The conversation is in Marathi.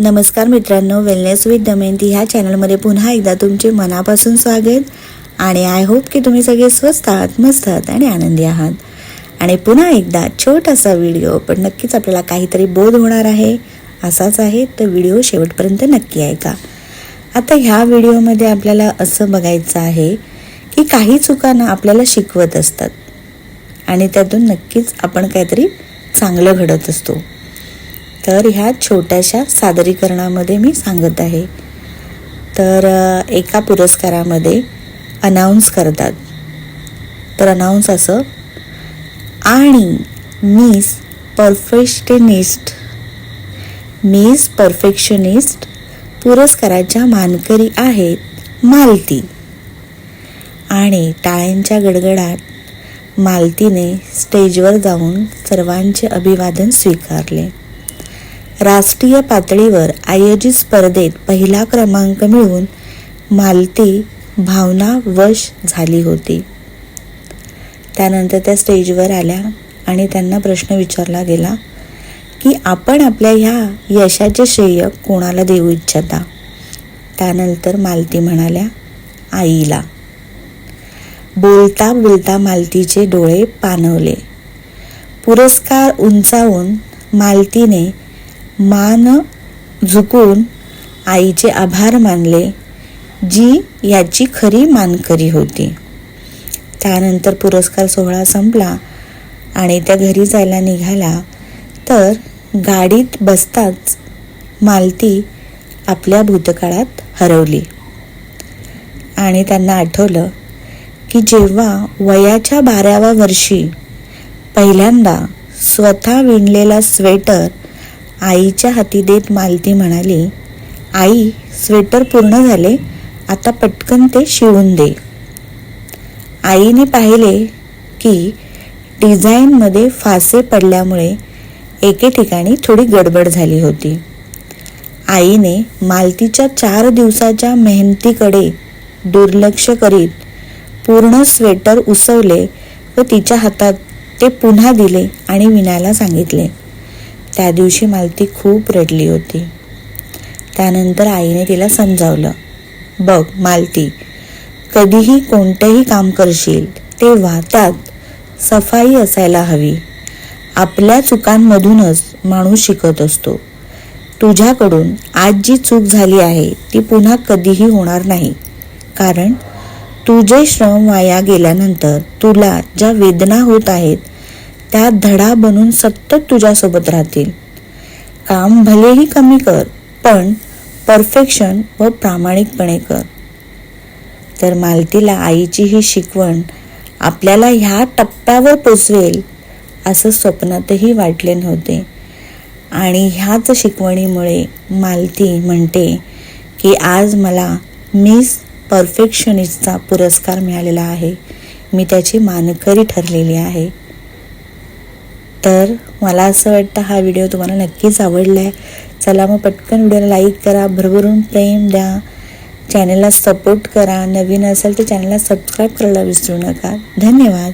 नमस्कार मित्रांनो वेलनेस विथ दमयंती ह्या चॅनलमध्ये पुन्हा एकदा तुमचे मनापासून स्वागत. आणि आय होप की तुम्ही सगळे स्वस्त आहात मस्त आहात आणि आनंदी आहात. आणि पुन्हा एकदा छोटासा व्हिडिओ पण नक्कीच आपल्याला काहीतरी बोध होणार आहे असाच आहे तर व्हिडिओ शेवटपर्यंत नक्की ऐका. आता ह्या व्हिडिओमध्ये आपल्याला असं बघायचं आहे की काही चुकांना आपल्याला शिकवत असतात. आणि त्यातून नक्कीच आपण काहीतरी चांगलं घडत असतो. तर ह्या छोट्याशा सादरीकरणामध्ये मी सांगत आहे. तर एका पुरस्कारामध्ये अनाऊन्स करतात. तर अनाऊन्स असं आणि मिस परफेक्शनिस्ट मिस परफेक्शनिस्ट पुरस्काराच्या मानकरी आहेत मालती. आणि टाळ्यांच्या गडगडाट मालतीने स्टेजवर जाऊन सर्वांचे अभिवादन स्वीकारले. राष्ट्रीय पातळीवर आयोजित स्पर्धेत पहिला क्रमांक मिळवून मालती भावना वश झाली होती. त्यानंतर त्या स्टेजवर आल्या आणि त्यांना प्रश्न विचारला गेला की आपण आपल्या ह्या यशाचे श्रेय कोणाला देऊ इच्छिता? त्यानंतर मालती म्हणाल्या आईला. बोलता बोलता मालतीचे डोळे पाणवले पुरस्कार उंचावून मालतीने मान झुकून आईचे आभार मानले जी याची खरी मानकरी होती. त्यानंतर पुरस्कार सोहळा संपला आणि त्या घरी जायला निघाला. तर गाडीत बसताच मालती आपल्या भूतकाळात हरवली आणि त्यांना आठवलं की जेव्हा वयाच्या बाराव्या वर्षी पहिल्यांदा स्वतः विणलेला स्वेटर आईच्या हाती देत मालती म्हणाली आई स्वेटर पूर्ण झाले आता पटकन ते शिवून दे. आईने पाहिले की डिझाईनमध्ये फासे पडल्यामुळे एके ठिकाणी थोडी गडबड झाली होती. आईने मालतीच्या चार दिवसाच्या मेहनतीकडे दुर्लक्ष करीत पूर्ण स्वेटर उसवले व तिच्या हातात ते पुन्हा दिले आणि विणायला सांगितले त्या दिवशी मालती खूप रडली होती. त्यानंतर आईने तिला समजावलं बघ मालती कधीही कोणतंही काम करशील तेव्हा त्यात सफाई असायला हवी. आपल्या चुकांमधूनच माणूस शिकत असतो. तुझ्याकडून आज जी चूक झाली आहे ती पुन्हा कधीही होणार नाही. कारण तुझे श्रम वाया गेल्यानंतर तुला ज्या वेदना होत आहेत त्या धडा बनून सतत तुझ्यासोबत राहतील. काम भलेही कमी कर पण परफेक्शन व प्रामाणिकपणे कर. तर मालतीला आईची ही शिकवण आपल्याला ह्या टप्प्यावर पोचवेल असं स्वप्नातही वाटले नव्हते. आणि ह्याच शिकवणीमुळे मालती म्हणते की आज मला मिस परफेक्शनिस्टचा पुरस्कार मिळालेला आहे. मी त्याची मानकरी ठरलेली आहे. तर मला असं वाटतं हा व्हिडिओ तुम्हाला नक्कीच आवडला आहे चला मग पटकन व्हिडिओला लाईक करा भरभरून प्रेम द्या. चॅनलला सपोर्ट करा. नवीन असेल तर चॅनलला सबस्क्राईब करायला विसरू नका. धन्यवाद.